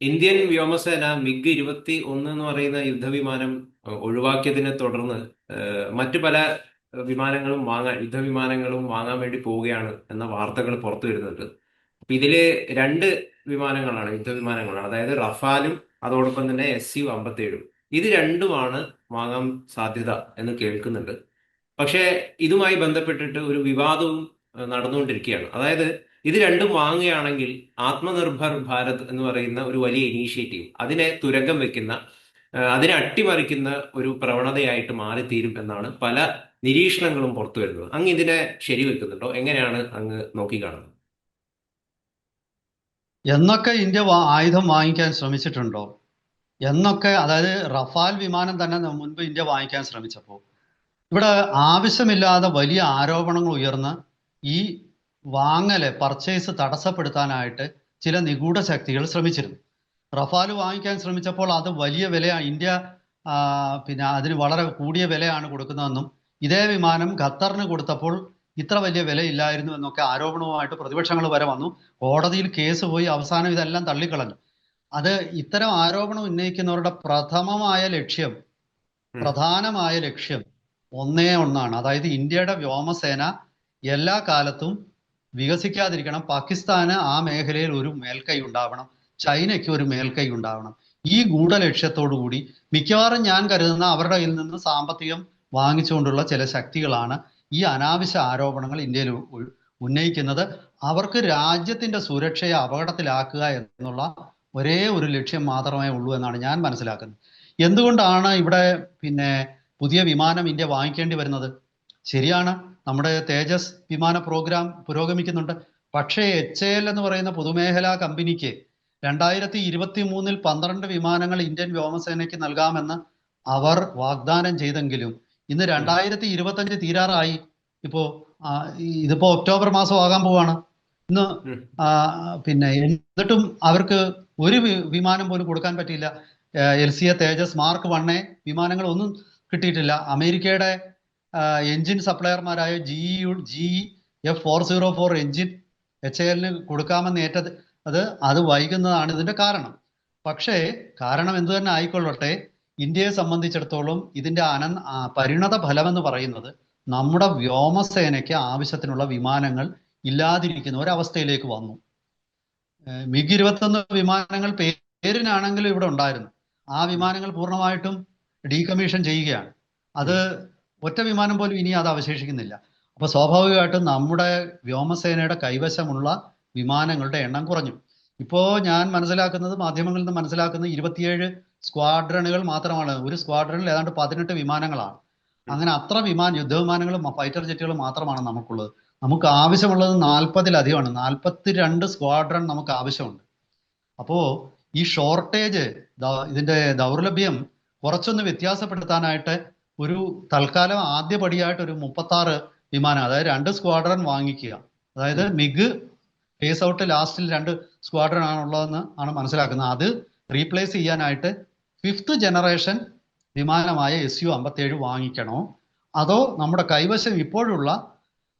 Indian വ്യോമസേന MiG ഇരുപത്തി ഒന്ന് എന്ന് പറയുന്ന യുദ്ധവിമാനം ഒഴിവാക്കിയതിനെ തുടർന്ന് മറ്റു പല വിമാനങ്ങളും വാങ്ങാൻ യുദ്ധവിമാനങ്ങളും വാങ്ങാൻ വേണ്ടി പോവുകയാണ് എന്ന വാർത്തകൾ പുറത്തു വരുന്നുണ്ട്. അപ്പൊ ഇതിൽ രണ്ട് വിമാനങ്ങളാണ് യുദ്ധവിമാനങ്ങളാണ്. അതായത് റഫാലും അതോടൊപ്പം തന്നെ എസ് യു അമ്പത്തേഴും ഇത് രണ്ടുമാണ് വാങ്ങാൻ സാധ്യത എന്ന് കേൾക്കുന്നുണ്ട്. പക്ഷേ ഇതുമായി ബന്ധപ്പെട്ടിട്ട് ഒരു വിവാദവും നടന്നുകൊണ്ടിരിക്കുകയാണ്. അതായത് ഇത് രണ്ടും വാങ്ങുകയാണെങ്കിൽ ആത്മനിർഭർ ഭാരത് എന്ന് പറയുന്ന ഒരു വലിയ ഇനീഷ്യേറ്റീവ് അതിനെ തുരങ്കം വെക്കുന്ന അതിനെ അട്ടിമറിക്കുന്ന ഒരു പ്രവണതയായിട്ട് മാറിത്തീരും എന്നാണ് പല നിരീക്ഷണങ്ങളും പുറത്തു വരുന്നത്. അങ്ങ് ഇതിനെ ശരിവെക്കുന്നുണ്ടോ? എങ്ങനെയാണ് അങ്ങ് നോക്കിക്കാണുന്നത്? എന്നൊക്കെ ഇന്ത്യ ആയുധം വാങ്ങിക്കാൻ ശ്രമിച്ചിട്ടുണ്ടോ? എന്നൊക്കെ അതായത് റഫാൽ വിമാനം തന്നെ മുൻപ് ഇന്ത്യ വാങ്ങിക്കാൻ ശ്രമിച്ചപ്പോൾ ഇവിടെ ആവശ്യമില്ലാതെ വലിയ ആരോപണങ്ങൾ ഉയർന്ന് ഈ വാങ്ങൽ പർച്ചേസ് തടസ്സപ്പെടുത്താനായിട്ട് ചില നിഗൂഢ ശക്തികൾ ശ്രമിച്ചിരുന്നു. റഫാൽ വാങ്ങിക്കാൻ ശ്രമിച്ചപ്പോൾ അത് വലിയ വിലയാണ് ഇന്ത്യ പിന്നെ അതിന് വളരെ കൂടിയ വിലയാണ് കൊടുക്കുന്നതെന്നും ഇതേ വിമാനം ഖത്തറിന് കൊടുത്തപ്പോൾ ഇത്ര വലിയ വിലയില്ലായിരുന്നു എന്നൊക്കെ ആരോപണവുമായിട്ട് പ്രതിപക്ഷങ്ങൾ വരെ വന്നു. കോടതിയിൽ കേസ് പോയി അവസാനം ഇതെല്ലാം തള്ളിക്കളഞ്ഞു. അത് ഇത്തരം ആരോപണം ഉന്നയിക്കുന്നവരുടെ പ്രഥമമായ ലക്ഷ്യം പ്രധാനമായ ലക്ഷ്യം ഒന്നേ ഒന്നാണ്. അതായത് ഇന്ത്യയുടെ വ്യോമസേന എല്ലാ കാലത്തും വികസിക്കാതിരിക്കണം. പാകിസ്ഥാന് ആ മേഖലയിൽ ഒരു മേൽക്കൈ ഉണ്ടാവണം. ചൈനയ്ക്ക് ഒരു മേൽക്കൈ ഉണ്ടാവണം. ഈ കൂടി മിക്കവാറും ഞാൻ കരുതുന്ന അവരുടെ കയ്യിൽ നിന്ന് സാമ്പത്തികം വാങ്ങിച്ചുകൊണ്ടുള്ള ചില ശക്തികളാണ് ഈ അനാവശ്യ ആരോപണങ്ങൾ ഇന്ത്യയിൽ ഉന്നയിക്കുന്നത്. അവർക്ക് രാജ്യത്തിന്റെ സുരക്ഷയെ അപകടത്തിലാക്കുക എന്നുള്ള ഒരേ ഒരു ലക്ഷ്യം മാത്രമേ ഉള്ളൂ എന്നാണ് ഞാൻ മനസ്സിലാക്കുന്നത്. എന്തുകൊണ്ടാണ് ഇവിടെ പിന്നെ പുതിയ വിമാനം ഇന്ത്യ വാങ്ങിക്കേണ്ടി വരുന്നത്? ശരിയാണ്. നമ്മുടെ തേജസ് വിമാന പ്രോഗ്രാം പുരോഗമിക്കുന്നുണ്ട്. പക്ഷേ എച്ച് എൽ എന്ന് പറയുന്ന പൊതുമേഖലാ കമ്പനിക്ക് രണ്ടായിരത്തി ഇരുപത്തി മൂന്നിൽ പന്ത്രണ്ട് വിമാനങ്ങൾ ഇന്ത്യൻ വ്യോമസേനയ്ക്ക് നൽകാമെന്ന് അവർ വാഗ്ദാനം ചെയ്തെങ്കിലും ഇന്ന് രണ്ടായിരത്തി ഇരുപത്തഞ്ച് തീരാറായി. ഇപ്പോ ഇതിപ്പോ ഒക്ടോബർ മാസം ആകാൻ പോവാണ്. ഇന്ന് പിന്നെ എന്നിട്ടും അവർക്ക് ഒരു വിമാനം പോലും കൊടുക്കാൻ പറ്റിയില്ല. L C A Tejas mark വണ്ണേ വിമാനങ്ങൾ ഒന്നും കിട്ടിയിട്ടില്ല. അമേരിക്കയുടെ engine സപ്ലയർമാരായ G G F four zero four engine H എല്ലിന് കൊടുക്കാമെന്ന് ഏറ്റത് അത് അത് വൈകുന്നതാണ് ഇതിന്റെ കാരണം. പക്ഷേ കാരണം എന്തു തന്നെ ആയിക്കൊള്ളട്ടെ ഇന്ത്യയെ സംബന്ധിച്ചിടത്തോളം ഇതിന്റെ അനൻ പരിണത പരിണത ഫലമെന്ന് പറയുന്നത് നമ്മുടെ വ്യോമസേനയ്ക്ക് ആവശ്യത്തിനുള്ള വിമാനങ്ങൾ ഇല്ലാതിരിക്കുന്ന ഒരവസ്ഥയിലേക്ക് വന്നു. മിഗ് ഇരുപത്തൊന്ന് വിമാനങ്ങൾ പേരിനാണെങ്കിലും ഇവിടെ ഉണ്ടായിരുന്നു. ആ വിമാനങ്ങൾ പൂർണമായിട്ടും ഡീകമ്മീഷൻ ചെയ്യുകയാണ്. അത് ഒറ്റ വിമാനം പോലും ഇനി അത് അവശേഷിക്കുന്നില്ല. അപ്പൊ സ്വാഭാവികമായിട്ടും നമ്മുടെ വ്യോമസേനയുടെ കൈവശമുള്ള വിമാനങ്ങളുടെ എണ്ണം കുറഞ്ഞു. ഇപ്പോ ഞാൻ മനസ്സിലാക്കുന്നത് മാധ്യമങ്ങളിൽ നിന്ന് മനസ്സിലാക്കുന്നത് ഇരുപത്തിയേഴ് സ്ക്വാഡ്രണുകൾ മാത്രമാണ്. ഒരു സ്ക്വാഡ്രണിൽ ഏതാണ്ട് പതിനെട്ട് വിമാനങ്ങളാണ്. അങ്ങനെ അത്ര വിമാന യുദ്ധവിമാനങ്ങളും ഫൈറ്റർ ജെറ്റുകളും മാത്രമാണ് നമുക്കുള്ളത്. നമുക്ക് ആവശ്യമുള്ളത് നാൽപ്പതിലധികമാണ്. നാൽപ്പത്തി രണ്ട് സ്ക്വാഡ്രൺ നമുക്ക് ആവശ്യമുണ്ട്. അപ്പോ ഈ ഷോർട്ടേജ് ഇതിന്റെ ദൗർലഭ്യം കുറച്ചൊന്ന് വ്യത്യാസപ്പെടുത്താനായിട്ട് ഒരു തൽക്കാലം ആദ്യ പടിയായിട്ട് ഒരു മുപ്പത്തി ആറ് വിമാനം അതായത് രണ്ട് സ്ക്വാഡ്രൺ വാങ്ങിക്കുക. അതായത് മിഗ് ഫേസ് ഔട്ട് ലാസ്റ്റിൽ രണ്ട് സ്ക്വാഡ്രൺ ആണുള്ളതെന്ന് ആണ് മനസ്സിലാക്കുന്നത്. അത് റീപ്ലേസ് ചെയ്യാനായിട്ട് ഫിഫ്ത്ത് ജനറേഷൻ വിമാനമായ എസ് യു അമ്പത്തേഴ് വാങ്ങിക്കണോ? അതോ നമ്മുടെ കൈവശം ഇപ്പോഴുള്ള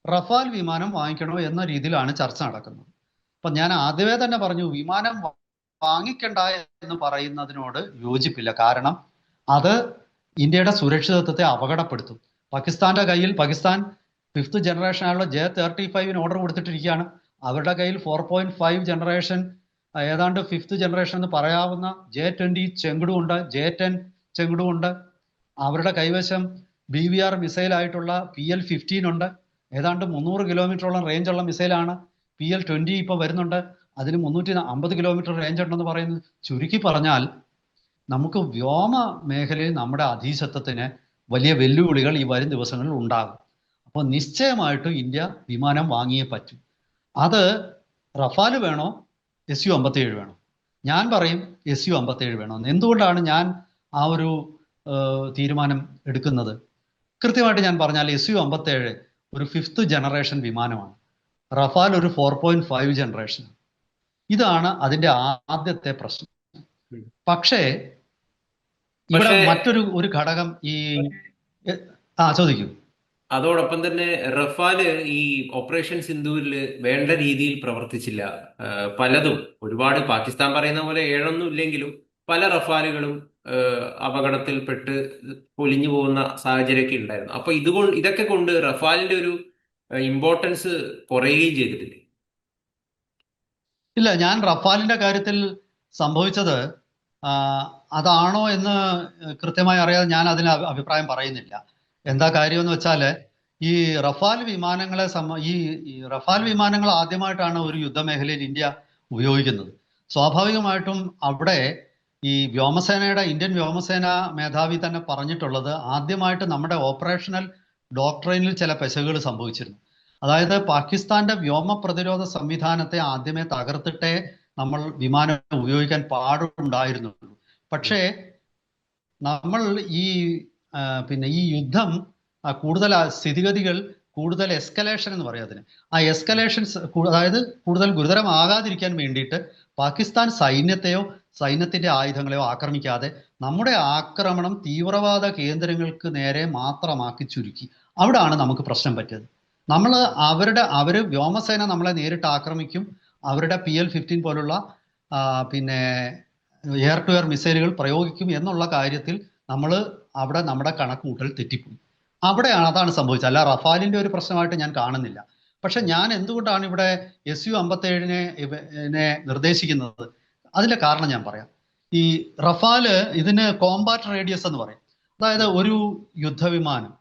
റഫാൽ വിമാനം വാങ്ങിക്കണോ എന്ന രീതിയിലാണ് ചർച്ച നടക്കുന്നത്. അപ്പൊ ഞാൻ ആദ്യമേ തന്നെ പറഞ്ഞു വിമാനം വാങ്ങിക്കണ്ട എന്ന് പറയുന്നതിനോട് യോജിപ്പില്ല. കാരണം അത് ഇന്ത്യയുടെ സുരക്ഷിതത്വത്തെ അപകടപ്പെടുത്തും. പാകിസ്ഥാന്റെ കയ്യിൽ പാകിസ്ഥാൻ ഫിഫ്ത്ത് ജനറേഷൻ ആയുള്ള ജെ തേർട്ടി ഫൈവിന് ഓർഡർ കൊടുത്തിട്ടിരിക്കുകയാണ്. അവരുടെ കയ്യിൽ ഫോർ പോയിന്റ് ഫൈവ് ജനറേഷൻ ഏതാണ്ട് ഫിഫ്ത്ത് ജനറേഷൻ എന്ന് പറയാവുന്ന ജെ ട്വന്റി ചെങ്കുടുണ്ട് ജെ ടെൻ ചെങ്കുടുണ്ട് അവരുടെ കൈവശം ബി വി ആർ മിസൈൽ ആയിട്ടുള്ള പി എൽ ഫിഫ്റ്റീൻ ഉണ്ട്. ഏതാണ്ട് മുന്നൂറ് കിലോമീറ്ററോളം റേഞ്ച് ഉള്ള മിസൈലാണ് പി എൽ ട്വന്റി ഇപ്പൊ വരുന്നുണ്ട്. അതിന് മുന്നൂറ്റി അമ്പത് കിലോമീറ്റർ റേഞ്ച് ഉണ്ടെന്ന് പറയുന്നത് ചുരുക്കി പറഞ്ഞാൽ നമുക്ക് വ്യോമ മേഖലയിൽ നമ്മുടെ അധീശത്വത്തിന് വലിയ വെല്ലുവിളികൾ ഈ വരും ദിവസങ്ങളിൽ ഉണ്ടാകും. അപ്പോൾ നിശ്ചയമായിട്ടും ഇന്ത്യ വിമാനം വാങ്ങിയേ പറ്റും. അത് റഫാൽ വേണോ? എസ് യു അമ്പത്തേഴ് വേണോ? ഞാൻ പറയും എസ് യു അമ്പത്തേഴ് വേണമെന്ന് എന്തുകൊണ്ടാണ് ഞാൻ ആ ഒരു തീരുമാനം എടുക്കുന്നത്? കൃത്യമായിട്ട് ഞാൻ പറഞ്ഞാൽ എസ് യു അമ്പത്തേഴ് ഒരു ഫിഫ്ത്ത് ജനറേഷൻ വിമാനമാണ്. റഫാൽ ഒരു ഫോർ പോയിന്റ് ഫൈവ് ജനറേഷൻ ഇതാണ് അതിന്റെ ആദ്യത്തെ പ്രശ്നം. പക്ഷേ ഇവിടെ മറ്റൊരു ഒരു ഘടകം ഈ ആ ചോദിക്കൂ. അതോടൊപ്പം തന്നെ റഫാൽ ഈ ഓപ്പറേഷൻ സിന്ധുവിൽ വേണ്ട രീതിയിൽ പ്രവർത്തിച്ചില്ല. പലതും. ഒരുപാട് പാകിസ്ഥാൻ പറയുന്ന പോലെ ഏഴൊന്നും ഇല്ലെങ്കിലും പല റഫാലുകളും അപകടത്തിൽപ്പെട്ട് പൊലിഞ്ഞു പോകുന്ന സാഹചര്യമൊക്കെ ഉണ്ടായിരുന്നു. അപ്പൊ ഇതുകൊണ്ട് ഇതൊക്കെ കൊണ്ട് റഫാലിന്റെ ഒരു ഇമ്പോർട്ടൻസ് കുറയുകയും ചെയ്തിട്ടില്ലേ? ഇല്ല ഞാൻ റഫാലിന്റെ കാര്യത്തിൽ സംഭവിച്ചത് അതാണോ എന്ന് കൃത്യമായി അറിയാതെ ഞാൻ അതിന് അഭിപ്രായം പറയുന്നില്ല. എന്താ കാര്യം എന്ന് വെച്ചാൽ ഈ റഫാൽ വിമാനങ്ങളെ ഈ റഫാൽ വിമാനങ്ങൾ ആദ്യമായിട്ടാണ് ഒരു യുദ്ധമേഖലയിൽ ഇന്ത്യ ഉപയോഗിക്കുന്നത്. സ്വാഭാവികമായിട്ടും അവിടെ ഈ വ്യോമസേനയുടെ ഇന്ത്യൻ വ്യോമസേന മേധാവി തന്നെ പറഞ്ഞിട്ടുള്ളത് ആദ്യമായിട്ട് നമ്മുടെ ഓപ്പറേഷണൽ ഡോക്ട്രൈനിൽ ചില പെശകുകൾ സംഭവിച്ചിരുന്നു. അതായത് പാകിസ്ഥാന്റെ വ്യോമ പ്രതിരോധ സംവിധാനത്തെ ആദ്യമേ തകർത്തിട്ടേ നമ്മൾ വിമാനം ഉപയോഗിക്കാൻ പാടുണ്ടായിരുന്നുള്ളൂ. പക്ഷേ നമ്മൾ ഈ പിന്നെ ഈ യുദ്ധം കൂടുതൽ സ്ഥിതിഗതികൾ കൂടുതൽ എസ്കലേഷൻ എന്ന് പറയും അതിന്. ആ എസ്കലേഷൻസ് അതായത് കൂടുതൽ ഗുരുതരമാകാതിരിക്കാൻ വേണ്ടിയിട്ട് പാകിസ്ഥാൻ സൈന്യത്തെയോ സൈന്യത്തിന്റെ ആയുധങ്ങളെയോ ആക്രമിക്കാതെ നമ്മുടെ ആക്രമണം തീവ്രവാദ കേന്ദ്രങ്ങൾക്ക് നേരെ മാത്രമാക്കി ചുരുക്കി. അവിടാണ് നമുക്ക് പ്രശ്നം പറ്റിയത്. നമ്മൾ അവരുടെ അവർ വ്യോമസേന നമ്മളെ നേരിട്ട് ആക്രമിക്കും. അവരുടെ പി എൽ ഫിഫ്റ്റീൻ പോലുള്ള പിന്നെ എയർ ടു എയർ മിസൈലുകൾ പ്രയോഗിക്കും എന്നുള്ള കാര്യത്തിൽ നമ്മൾ അവിടെ നമ്മുടെ കണക്ക് കൂട്ടൽ തെറ്റിപ്പോയി. അവിടെയാണ് അതാണ് സംഭവിച്ചത്. അല്ല റഫാലിന്റെ ഒരു പ്രശ്നമായിട്ട് ഞാൻ കാണുന്നില്ല. പക്ഷെ ഞാൻ എന്തുകൊണ്ടാണ് ഇവിടെ എസ് യു അമ്പത്തേഴിനെ നിർദ്ദേശിക്കുന്നത്? അതിന്റെ കാരണം ഞാൻ പറയാം. ഈ റഫാൽ ഇതിന് കോമ്പാറ്റ് റേഡിയസ് എന്ന് പറയും. അതായത് ഒരു യുദ്ധവിമാനം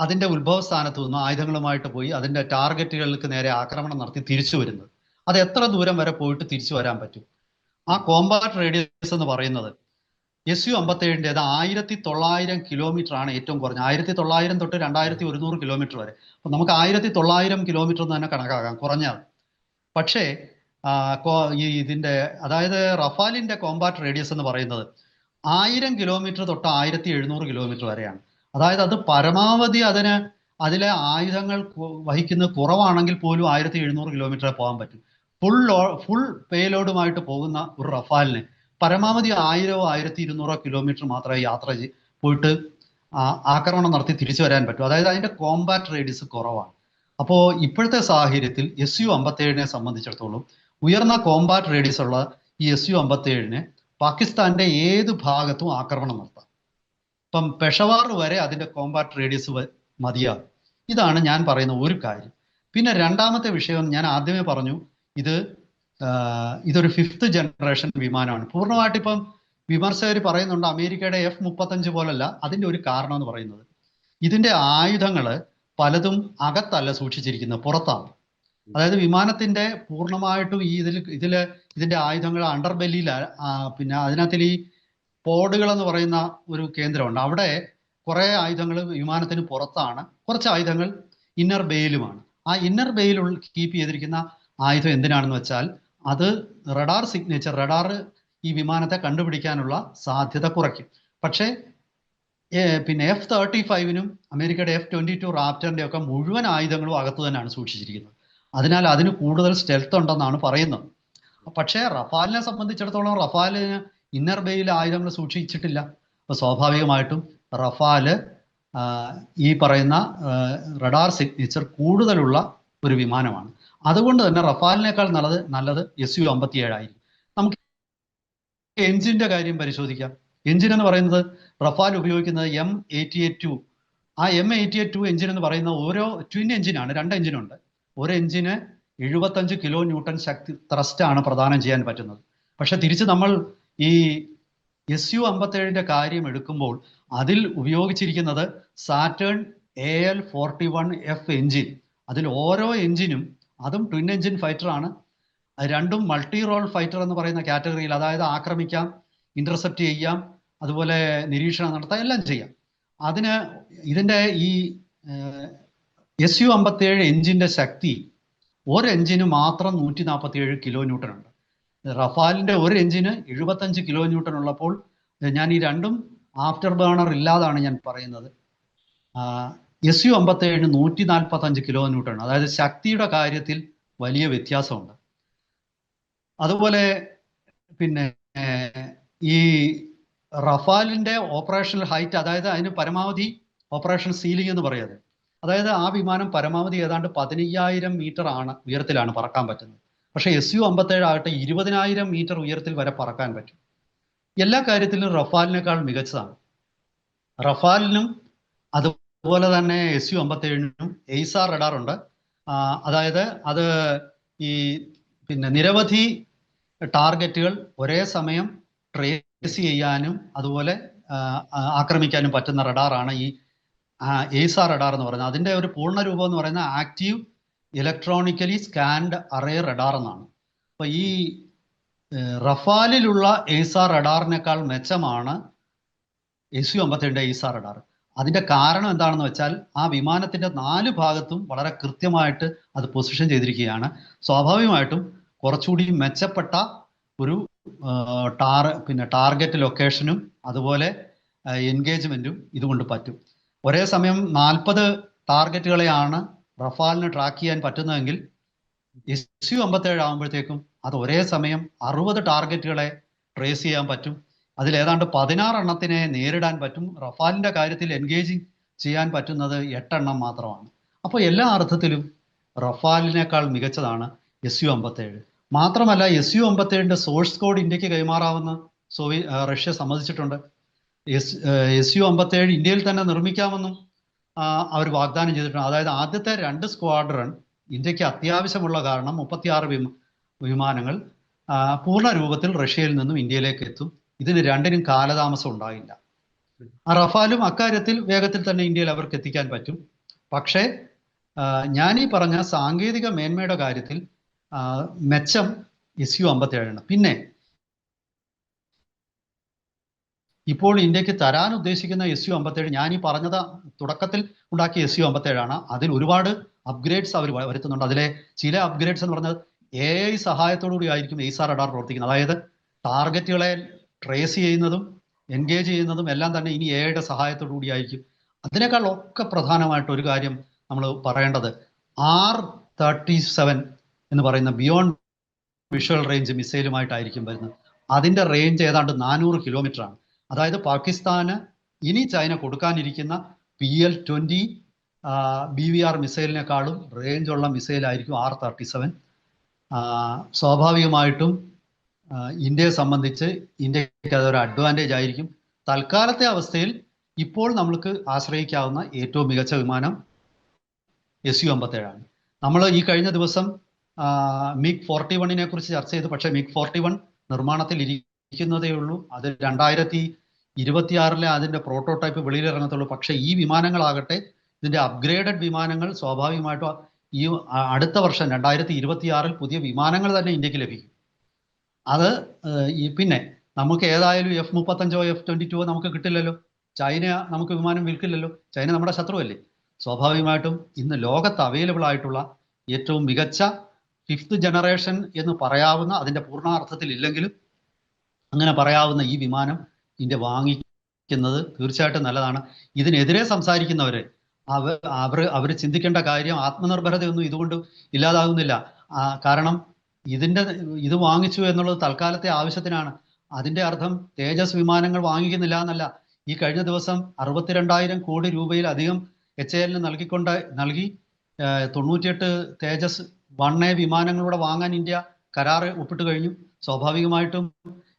അതിന്റെ ഉത്ഭവ സ്ഥാനത്ത് നിന്ന് ആയുധങ്ങളുമായിട്ട് പോയി അതിന്റെ ടാർഗറ്റുകൾക്ക് നേരെ ആക്രമണം നടത്തി തിരിച്ചു വരുന്നത്. അത് എത്ര ദൂരം വരെ പോയിട്ട് തിരിച്ചു വരാൻ പറ്റും? ആ കോമ്പാക്ട് റേഡിയസ് എന്ന് പറയുന്നത് എസ് യു അമ്പത്തേഴിന്റെത് ആയിരത്തി തൊള്ളായിരം കിലോമീറ്റർ ആണ് ഏറ്റവും കുറഞ്ഞ ആയിരത്തി തൊള്ളായിരം തൊട്ട് രണ്ടായിരത്തി ഒരുന്നൂറ് കിലോമീറ്റർ വരെ. അപ്പം നമുക്ക് ആയിരത്തി തൊള്ളായിരം കിലോമീറ്റർ എന്ന് തന്നെ കണക്കാക്കാം. കുറഞ്ഞത് പക്ഷേ ഈ ഇതിന്റെ അതായത് റഫാലിന്റെ കോമ്പാക്ട് റേഡിയസ് എന്ന് പറയുന്നത് ആയിരം കിലോമീറ്റർ തൊട്ട് ആയിരത്തി എഴുന്നൂറ് കിലോമീറ്റർ വരെയാണ്. അതായത് അത് പരമാവധി അതിന് അതിലെ ആയുധങ്ങൾ വഹിക്കുന്ന കുറവാണെങ്കിൽ പോലും ആയിരത്തി എഴുന്നൂറ് കിലോമീറ്റർ പോകാൻ പറ്റും. ഫുൾ ഫുൾ പേലോഡുമായിട്ട് പോകുന്ന ഒരു റഫാലിന് പരമാവധി ആയിരമോ ആയിരത്തി ഇരുന്നൂറോ കിലോമീറ്റർ മാത്രമേ യാത്ര പോയിട്ട് ആക്രമണം നടത്തി തിരിച്ചു വരാൻ പറ്റൂ. അതായത് അതിന്റെ കോമ്പാറ്റ് റേഡിയസ് കുറവാണ്. അപ്പോൾ ഇപ്പോഴത്തെ സാഹചര്യത്തിൽ എസ് യു അമ്പത്തേഴിനെ സംബന്ധിച്ചിടത്തോളം ഉയർന്ന കോമ്പാറ്റ് റേഡിയസ് ഉള്ള ഈ എസ് യു അമ്പത്തേഴിന് പാകിസ്ഥാന്റെ ഏത് ഭാഗത്തും ആക്രമണം നടത്താം. ഇപ്പം പെഷവാർ വരെ അതിന്റെ കോമ്പാറ്റ് റേഡിയസ് മതിയാകും. ഇതാണ് ഞാൻ പറയുന്ന ഒരു കാര്യം. പിന്നെ രണ്ടാമത്തെ വിഷയം ഞാൻ ആദ്യമേ പറഞ്ഞു ഇത് ഇതൊരു ഫിഫ്ത്ത് ജനറേഷൻ വിമാനമാണ്. പൂർണമായിട്ട് ഇപ്പം വിമർശകർ പറയുന്നുണ്ട് അമേരിക്കയുടെ എഫ് മുപ്പത്തഞ്ച് പോലല്ല അതിന്റെ ഒരു കാരണം എന്ന് പറയുന്നത്. ഇതിന്റെ ആയുധങ്ങൾ പലതും അകത്തല്ല സൂക്ഷിച്ചിരിക്കുന്നത് പുറത്താണ്. അതായത് വിമാനത്തിന്റെ പൂർണമായിട്ടും ഈ ഇതിൽ ഇതിൽ ഇതിന്റെ ആയുധങ്ങൾ അണ്ടർബെല്ലിയിൽ പിന്നെ അതിനകത്തിൽ ഈ പോഡുകൾ എന്ന് പറയുന്ന ഒരു കേന്ദ്രമുണ്ട്. അവിടെ കുറേ ആയുധങ്ങൾ വിമാനത്തിന് പുറത്താണ്. കുറച്ച് ആയുധങ്ങൾ ഇന്നർ ബേയിലുമാണ് ആ ഇന്നർ ബേയിൽ കീപ്പ് ചെയ്തിരിക്കുന്ന ആയുധം എന്തിനാണെന്ന് വെച്ചാൽ അത് റഡാർ സിഗ്നേച്ചർ റഡാർ ഈ വിമാനത്തെ കണ്ടുപിടിക്കാനുള്ള സാധ്യത കുറയ്ക്കും. പക്ഷേ പിന്നെ എഫ് തേർട്ടി ഫൈവിനും അമേരിക്കയുടെ എഫ് ട്വന്റി ടു റാപ്റ്ററിന്റെ ഒക്കെ മുഴുവൻ ആയുധങ്ങളും അകത്ത് തന്നെയാണ് സൂക്ഷിച്ചിരിക്കുന്നത്. അതിനാൽ അതിന് കൂടുതൽ സ്റ്റെൽത്ത് ഉണ്ടെന്നാണ് പറയുന്നത്. പക്ഷേ റഫാലിനെ സംബന്ധിച്ചിടത്തോളം റഫാലിന് ഇന്നർ ബേയിൽ ആയുധങ്ങൾ സൂക്ഷിച്ചിട്ടില്ല. അപ്പോൾ സ്വാഭാവികമായിട്ടും റഫാൽ ഈ പറയുന്ന റഡാർ സിഗ്നേച്ചർ കൂടുതലുള്ള ഒരു വിമാനമാണ്. അതുകൊണ്ട് തന്നെ റഫാലിനേക്കാൾ നല്ലത് നല്ലത് എസ് യു അമ്പത്തി ഏഴായിരിക്കും നമുക്ക് എഞ്ചിന്റെ കാര്യം പരിശോധിക്കാം. എഞ്ചിൻ എന്ന് പറയുന്നത് റഫാൽ ഉപയോഗിക്കുന്നത് എം എയ്റ്റി എയ്റ്റ് ടു ആ M eighty eight two engine എന്ന് പറയുന്ന ഓരോ ട്വിൻ എഞ്ചിനാണ് രണ്ട് എഞ്ചിനുണ്ട് ഒരു എഞ്ചിന് എഴുപത്തഞ്ച് കിലോ ന്യൂട്ടൺ ശക്തി ത്രസ്റ്റാണ് പ്രദാനം ചെയ്യാൻ പറ്റുന്നത്. പക്ഷെ തിരിച്ച് നമ്മൾ ഈ എസ് യു അമ്പത്തേഴിന്റെ കാര്യം എടുക്കുമ്പോൾ അതിൽ ഉപയോഗിച്ചിരിക്കുന്നത് Saturn A L forty one F engine അതിൽ ഓരോ എഞ്ചിനും അതും ട്വിൻ എഞ്ചിൻ ഫൈറ്റർ ആണ്. രണ്ടും മൾട്ടി റോൾ ഫൈറ്റർ എന്ന് പറയുന്ന കാറ്റഗറിയിൽ അതായത് ആക്രമിക്കാം ഇന്റർസെപ്റ്റ് ചെയ്യാം അതുപോലെ നിരീക്ഷണം നടത്താം എല്ലാം ചെയ്യാം. അതിന് ഇതിന്റെ ഈ എസ് യു അമ്പത്തേഴ് എഞ്ചിന്റെ ശക്തി ഒരു എഞ്ചിന് മാത്രം നൂറ്റി നാൽപ്പത്തി ഏഴ് കിലോ ന്യൂട്ടൺ ഉണ്ട്. റഫാലിന്റെ ഒരു എഞ്ചിന് എഴുപത്തഞ്ച് കിലോ ന്യൂട്ടൺ ഉള്ളപ്പോൾ ഞാൻ ഈ രണ്ടും ആഫ്റ്റർ ബേണർ ഇല്ലാതാണ് ഞാൻ പറയുന്നത്. എസ് യു അമ്പത്തേഴിന് നൂറ്റി നാൽപ്പത്തഞ്ച് കിലോ ന്യൂട്ടൺ അതായത് ശക്തിയുടെ കാര്യത്തിൽ വലിയ വ്യത്യാസമുണ്ട്. അതുപോലെ പിന്നെ ഈ റഫാലിന്റെ ഓപ്പറേഷണൽ ഹൈറ്റ് അതായത് അതിന് പരമാവധി ഓപ്പറേഷൻ സീലിംഗ് എന്ന് പറയുന്നത്. അതായത് ആ വിമാനം പരമാവധി ഏതാണ്ട് പതിനയ്യായിരം മീറ്റർ ആണ് ഉയരത്തിലാണ് പറക്കാൻ പറ്റുന്നത്. പക്ഷെ എസ് യു അമ്പത്തേഴ് ആകട്ടെ ഇരുപതിനായിരം മീറ്റർ ഉയരത്തിൽ വരെ പറക്കാൻ പറ്റും. എല്ലാ കാര്യത്തിലും റഫാലിനേക്കാൾ മികച്ചതാണ്. റഫാലിനും അതുപോലെ തന്നെ എസ് യു അമ്പത്തേഴിനും എയ്സാർ റഡാർ ഉണ്ട്. അതായത് അത് ഈ പിന്നെ നിരവധി ടാർഗറ്റുകൾ ഒരേ സമയം ട്രേസ് ചെയ്യാനും അതുപോലെ ആക്രമിക്കാനും പറ്റുന്ന റഡാറാണ് ഈ എയ്സാർ റഡാർ എന്ന് പറയുന്നത്. അതിന്റെ ഒരു പൂർണ രൂപം എന്ന് പറയുന്നത് active electronically scanned array radar എന്നാണ്. അപ്പോൾ ഈ റഫാലിലുള്ള എയ്സാർ റഡാറിനേക്കാൾ മെച്ചമാണ് എസ് യു അമ്പത്തിരണ്ട് എയ്സാർ റഡാർ. അതിന്റെ കാരണം എന്താണെന്ന് വെച്ചാൽ ആ വിമാനത്തിന്റെ നാല് ഭാഗത്തും വളരെ കൃത്യമായിട്ട് അത് പൊസിഷൻ ചെയ്തിരിക്കുകയാണ്. സ്വാഭാവികമായിട്ടും കുറച്ചുകൂടി മെച്ചപ്പെട്ട ഒരു ടാർ പിന്നെ ടാർഗറ്റ് ലൊക്കേഷനും അതുപോലെ എൻഗേജ്മെന്റും ഇതുകൊണ്ട് പറ്റും. ഒരേ സമയം നാൽപ്പത് ടാർഗറ്റുകളെയാണ് റഫാലിന് ട്രാക്ക് ചെയ്യാൻ പറ്റുന്നതെങ്കിൽ എസ് യു അമ്പത്തേഴ് ആകുമ്പോഴത്തേക്കും അത് ഒരേ സമയം അറുപത് ടാർഗറ്റുകളെ ട്രേസ് ചെയ്യാൻ പറ്റും. അതിൽ ഏതാണ്ട് പതിനാറ് എണ്ണത്തിനെ നേരിടാൻ പറ്റും. റഫാലിന്റെ കാര്യത്തിൽ എൻഗേജിങ് ചെയ്യാൻ പറ്റുന്നത് എട്ടെണ്ണം മാത്രമാണ്. അപ്പോൾ എല്ലാ അർത്ഥത്തിലും റഫാലിനേക്കാൾ മികച്ചതാണ് എസ് യു അമ്പത്തേഴ്. മാത്രമല്ല എസ് യു അമ്പത്തേഴിന്റെ സോഴ്സ് കോഡ് ഇന്ത്യയ്ക്ക് കൈമാറാവുന്ന സോവി റഷ്യ സമ്മതിച്ചിട്ടുണ്ട്. എസ് എസ് യു അമ്പത്തേഴ് ഇന്ത്യയിൽ തന്നെ നിർമ്മിക്കാമെന്നും അവർ വാഗ്ദാനം ചെയ്തിട്ടുണ്ട്. അതായത് ആദ്യത്തെ രണ്ട് സ്ക്വാഡ്രൺ ഇന്ത്യയ്ക്ക് അത്യാവശ്യമുള്ള കാരണം മുപ്പത്തിയാറ് വിമ വിമാനങ്ങൾ പൂർണ രൂപത്തിൽ റഷ്യയിൽ നിന്നും ഇന്ത്യയിലേക്ക് എത്തും. ഇതിന് രണ്ടിനും കാലതാമസം ഉണ്ടായില്ല. റഫാലും അക്കാര്യത്തിൽ വേഗത്തിൽ തന്നെ ഇന്ത്യയിൽ അവർക്ക് എത്തിക്കാൻ പറ്റും. പക്ഷേ ഞാൻ ഈ പറഞ്ഞ സാങ്കേതിക മേന്മയുടെ കാര്യത്തിൽ മെച്ചം എസ് യു അമ്പത്തേഴാണ് പിന്നെ ഇപ്പോൾ ഇന്ത്യയ്ക്ക് തരാൻ ഉദ്ദേശിക്കുന്ന എസ് യു അമ്പത്തേഴ് ഞാൻ ഈ പറഞ്ഞത് തുടക്കത്തിൽ ഉണ്ടാക്കിയ എസ് യു അമ്പത്തേഴാണ് അതിൽ ഒരുപാട് അപ്ഗ്രേഡ്സ് അവർ വരുത്തുന്നുണ്ട്. അതിലെ ചില അപ്ഗ്രേഡ്സ് എന്ന് പറഞ്ഞാൽ എ ഐ സഹായത്തോടു കൂടി ആയിരിക്കും എയ്സാർ റഡാർ പ്രവർത്തിക്കുന്നത്. അതായത് ടാർഗറ്റുകളെ ട്രേസ് ചെയ്യുന്നതും എൻഗേജ് ചെയ്യുന്നതും എല്ലാം തന്നെ ഇനി എ ഐയുടെ സഹായത്തോടു കൂടി ആയിരിക്കും. അതിനേക്കാൾ ഒക്കെ പ്രധാനമായിട്ട് ഒരു കാര്യം നമ്മൾ പറയേണ്ടത് ആർ തേർട്ടി സെവൻ എന്ന് പറയുന്ന ബിയോണ്ട് വിഷ്വൽ റേഞ്ച് മിസൈലുമായിട്ടായിരിക്കും വരുന്നത്. അതിന്റെ റേഞ്ച് ഏതാണ്ട് നാനൂറ് കിലോമീറ്റർ ആണ് അതായത് പാകിസ്ഥാന് ഇനി China കൊടുക്കാനിരിക്കുന്ന P L twenty B V R മിസൈലിനേക്കാളും റേഞ്ചുള്ള മിസൈലായിരിക്കും ആർ തേർട്ടി സെവൻ സ്വാഭാവികമായിട്ടും ഇന്ത്യയെ സംബന്ധിച്ച് ഇന്ത്യയ്ക്ക് അതൊരു അഡ്വാന്റേജ് ആയിരിക്കും. തൽക്കാലത്തെ അവസ്ഥയിൽ ഇപ്പോൾ നമ്മൾക്ക് ആശ്രയിക്കാവുന്ന ഏറ്റവും മികച്ച വിമാനം എസ് യു അമ്പത്തേഴാണ്. നമ്മൾ ഈ കഴിഞ്ഞ ദിവസം മിഗ് ഫോർട്ടി വണ്ണിനെ കുറിച്ച് ചർച്ച ചെയ്തു. പക്ഷേ മിഗ് ഫോർട്ടി വൺ നിർമ്മാണത്തിൽ ഇരിക്കുന്നതേ ഉള്ളൂ. അത് രണ്ടായിരത്തി ഇരുപത്തിയാറിലെ അതിന്റെ പ്രോട്ടോടൈപ്പ് വെളിയിലിറങ്ങത്തുള്ളൂ. പക്ഷേ ഈ വിമാനങ്ങളാകട്ടെ ഇതിന്റെ അപ്ഗ്രേഡഡ് വിമാനങ്ങൾ സ്വാഭാവികമായിട്ടും ഈ അടുത്ത വർഷം രണ്ടായിരത്തി ഇരുപത്തിയാറിൽ പുതിയ വിമാനങ്ങൾ തന്നെ ഇന്ത്യയ്ക്ക് ലഭിക്കും. അത് ഈ പിന്നെ നമുക്ക് ഏതായാലും എഫ് മുപ്പത്തഞ്ചോ എഫ് ട്വന്റി ടുവോ നമുക്ക് കിട്ടില്ലല്ലോ. ചൈന നമുക്ക് വിമാനം വിൽക്കില്ലല്ലോ. ചൈന നമ്മുടെ ശത്രുവല്ലേ. സ്വാഭാവികമായിട്ടും ഇന്ന് ലോകത്ത് അവൈലബിൾ ആയിട്ടുള്ള ഏറ്റവും മികച്ച ഫിഫ്ത്ത് ജനറേഷൻ എന്ന് പറയാവുന്ന അതിന്റെ പൂർണാർത്ഥത്തിൽ ഇല്ലെങ്കിലും അങ്ങനെ പറയാവുന്ന ഈ വിമാനം ഇന്ത്യ വാങ്ങിക്കുന്നത് തീർച്ചയായിട്ടും നല്ലതാണ്. ഇതിനെതിരെ സംസാരിക്കുന്നവർ അവർ അവർ ചിന്തിക്കേണ്ട കാര്യം ആത്മനിർഭരതയൊന്നും ഇതുകൊണ്ട് ഇല്ലാതാകുന്നില്ല. കാരണം ഇതിന്റെ ഇത് വാങ്ങിച്ചു എന്നുള്ളത് തൽക്കാലത്തെ ആവശ്യത്തിനാണ്. അതിന്റെ അർത്ഥം തേജസ് വിമാനങ്ങൾ വാങ്ങിക്കുന്നില്ല എന്നല്ല. ഈ കഴിഞ്ഞ ദിവസം അറുപത്തിരണ്ടായിരം കോടി രൂപയിലധികം എച്ച് എല്ലിന് നൽകിക്കൊണ്ട് നൽകി തൊണ്ണൂറ്റിയെട്ട് തേജസ് വൺ എ വിമാനങ്ങളുടെ വാങ്ങാൻ ഇന്ത്യ കരാർ ഒപ്പിട്ട് കഴിഞ്ഞു. സ്വാഭാവികമായിട്ടും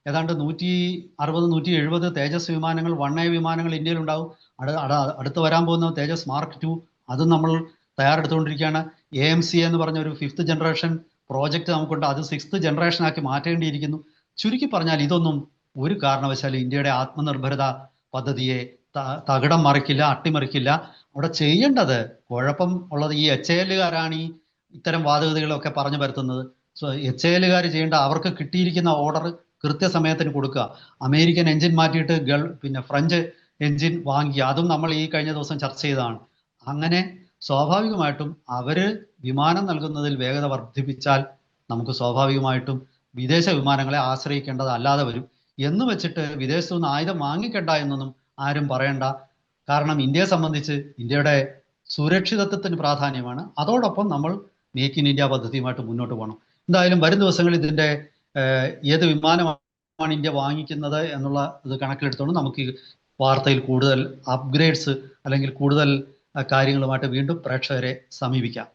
ഏതാണ്ട് നൂറ്റി അറുപത് നൂറ്റി എഴുപത് തേജസ് വിമാനങ്ങൾ വൺ എ വിമാനങ്ങൾ ഇന്ത്യയിൽ ഉണ്ടാവും അട- അട- അടുത്ത് വരാൻ പോകുന്ന തേജസ് മാർക്ക് ടു അതും നമ്മൾ തയ്യാറെടുത്തുകൊണ്ടിരിക്കുകയാണ്. എ എം സി എന്ന് പറഞ്ഞ ഒരു ഫിഫ്ത്ത് ജനറേഷൻ പ്രോജക്റ്റ് നമുക്കുണ്ട്. അത് സിക്സ്ത് ജനറേഷൻ ആക്കി മാറ്റേണ്ടിയിരിക്കുന്നു. ചുരുക്കി പറഞ്ഞാൽ ഇതൊന്നും ഒരു കാരണവശാലും ഇന്ത്യയുടെ ആത്മനിർഭരത പദ്ധതിയെ തകിടം മറിക്കില്ല അട്ടിമറിക്കില്ല. അവിടെ ചെയ്യേണ്ടത് കുഴപ്പം ഉള്ളത് ഈ എച്ച് എല്ലുകാരാണ് ഈ ഇത്തരം വാദഗതികളൊക്കെ പറഞ്ഞു വരുത്തുന്നത് സോ എച്ച് എല്ലുകാർ ചെയ്യേണ്ട അവർക്ക് കിട്ടിയിരിക്കുന്ന ഓർഡർ കൃത്യസമയത്തിന് കൊടുക്കുക. അമേരിക്കൻ എഞ്ചിൻ മാറ്റിയിട്ട് ഗൾ പിന്നെ ഫ്രഞ്ച് എഞ്ചിൻ വാങ്ങി. അതും നമ്മൾ ഈ കഴിഞ്ഞ ദിവസം ചർച്ച ചെയ്തതാണ്. അങ്ങനെ സ്വാഭാവികമായിട്ടും അവർ വിമാനം നൽകുന്നതിൽ വേഗത വർദ്ധിപ്പിച്ചാൽ നമുക്ക് സ്വാഭാവികമായിട്ടും വിദേശ വിമാനങ്ങളെ ആശ്രയിക്കേണ്ടത് അല്ലാതെ വരും. എന്ന് വെച്ചിട്ട് വിദേശത്തു നിന്ന് ആയുധം വാങ്ങിക്കണ്ട എന്നൊന്നും ആരും പറയണ്ട. കാരണം ഇന്ത്യയെ സംബന്ധിച്ച് ഇന്ത്യയുടെ സുരക്ഷിതത്വത്തിന് പ്രാധാന്യമാണ്. അതോടൊപ്പം നമ്മൾ മേക്ക് ഇൻ ഇന്ത്യ പദ്ധതിയുമായിട്ട് മുന്നോട്ട് പോകണം. എന്തായാലും വരും ദിവസങ്ങളിൽ ഇതിന്റെ ഏത് വിമാനമാണ് ഇന്ത്യ വാങ്ങിക്കുന്നത് എന്നുള്ള ഇത് കണക്കിലെടുത്തുകൊണ്ട് നമുക്ക് വാർത്തയിൽ കൂടുതൽ അപ്ഗ്രേഡ്സ് അല്ലെങ്കിൽ കൂടുതൽ കാര്യങ്ങളുമായിട്ട് വീണ്ടും പ്രേക്ഷകരെ സമീപിക്കാം.